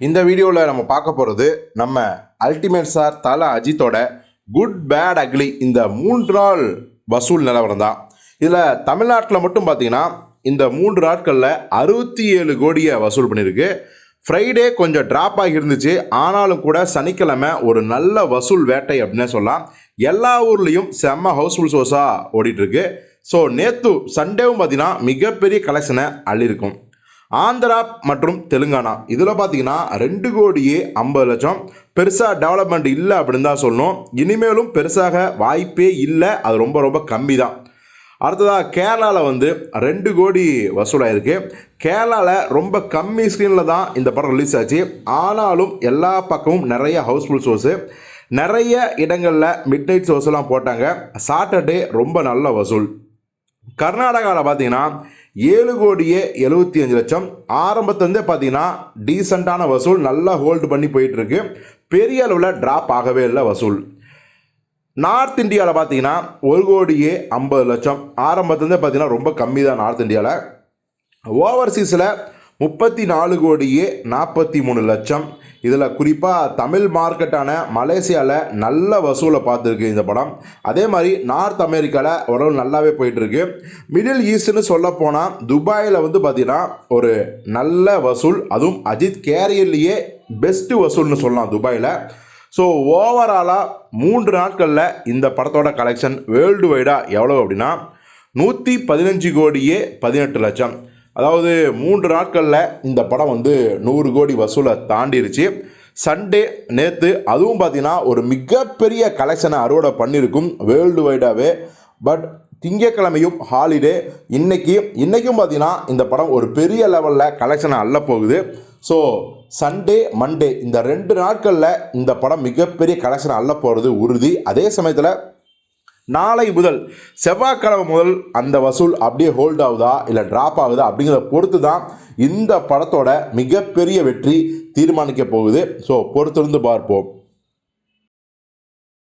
இந்த வீடியோவில் நம்ம பார்க்க போகிறது நம்ம அல்டிமேட் சார் தல அஜித்தோட குட் பேட் அக்லி இந்த மூன்று நாள் வசூல் நிலவரம் தான். இதில் தமிழ்நாட்டில் மட்டும் பார்த்தீங்கன்னா இந்த மூன்று நாட்களில் அறுபத்தி ஏழு கோடியை வசூல் பண்ணியிருக்கு ஃப்ரைடே கொஞ்சம் ட்ராப் ஆகியிருந்துச்சு ஆனாலும் கூட சனிக்கிழமை ஒரு நல்ல வசூல் வேட்டை அப்படின்னே சொல்லலாம். எல்லா ஊர்லேயும் செம்ம ஹவுஸ்ஃபுல் ஷோஸாக ஓடிட்டுருக்கு ஸோ நேற்று சண்டேவும் பார்த்தீங்கன்னா மிகப்பெரிய கலெக்ஷனை அள்ளியிருக்கும். ஆந்திரா மற்றும் தெலுங்கானா. இதில் பார்த்தீங்கன்னா ரெண்டு கோடியே ஐம்பது லட்சம். பெருசாக டெவலப்மெண்ட் இல்லை அப்படின்னு தான் சொல்லணும். இனிமேலும் பெருசாக வாய்ப்பே இல்லை. அது ரொம்ப ரொம்ப கம்மி தான் அடுத்ததாக கேரளாவில் வந்து ரெண்டு கோடி வசூலாயிருக்கு. கேரளாவில் ரொம்ப கம்மி ஸ்க்ரீனில் தான் இந்த படம் ரிலீஸ் ஆச்சு. ஆனாலும் எல்லா பக்கமும் நிறைய ஹவுஸ்ஃபுல் ஷோஸு நிறைய இடங்களில் மிட் நைட் ஷோஸ்லாம் போட்டாங்க. சாட்டர்டே ரொம்ப நல்ல வசூல். கர்நாடகாவில் பார்த்தீங்கன்னா ஏழு கோடியே எழுபத்தி அஞ்சு லட்சம். ஆரம்பத்துலேருந்தே பார்த்தீங்கன்னா டீசெண்டான வசூல் நல்லா ஹோல்டு பண்ணி போயிட்டுருக்கு. பெரிய அளவில் ட்ராப் ஆகவே இல்லை வசூல். நார்த் இந்தியாவில் பார்த்தீங்கன்னா ஒரு கோடியே ஐம்பது லட்சம். ஆரம்பத்துலேருந்தே பார்த்தீங்கன்னா ரொம்ப கம்மி தான் நார்த் இந்தியாவில் ஓவர்சீஸில் முப்பத்தி நாலு கோடியே நாற்பத்தி மூணு லட்சம். இதில் குறிப்பாக தமிழ் மார்க்கெட்டான மலேசியாவில் நல்ல வசூலை பார்த்துருக்கு இந்த படம். அதே மாதிரி நார்த் அமெரிக்காவில் ஓரளவு நல்லாவே போயிட்டுருக்கு. மிடில் ஈஸ்ட்னு சொல்ல போனால் துபாயில் வந்து பார்த்திங்கன்னா ஒரு நல்ல வசூல் அதுவும் அஜித் கேரியர்லேயே பெஸ்ட்டு வசூல்னு சொல்லலாம் துபாயில். ஸோ ஓவராலாக மூன்று நாட்களில் இந்த படத்தோட கலெக்ஷன் வேர்ல்டு வைடாக எவ்வளோ அப்படின்னா நூற்றி பதினஞ்சு கோடியே பதினெட்டு லட்சம். அதாவது மூன்று நாட்களில் இந்த படம் வந்து நூறு கோடி வசூலை தாண்டிருச்சு. சண்டே நேற்று அதுவும் பார்த்தீங்கன்னா ஒரு மிகப்பெரிய கலெக்ஷனை அறுவடை பண்ணியிருக்கும் வேர்ல்டு வைடாகவே பட் திங்கக்கிழமையும் ஹாலிடே இன்றைக்கி இன்றைக்கும் பார்த்தீங்கன்னா இந்த படம் ஒரு பெரிய லெவலில் கலெக்ஷனை அள்ள போகுது. ஸோ சண்டே மண்டே இந்த ரெண்டு நாட்களில் இந்த படம் மிகப்பெரிய கலெக்ஷன் அள்ள போகிறது உறுதி. அதே சமயத்தில் நாளை முதல் செவ்வாய்க்கிழமை முதல் அந்த வசூல் அப்படியே ஹோல்ட் ஆகுதா? இல்லை ட்ராப் ஆகுதா? அப்படிங்கிறத பொறுத்து தான் இந்த படத்தோட மிகப்பெரிய வெற்றி தீர்மானிக்க போகுது. ஸோ பொறுத்திருந்து பார்ப்போம்.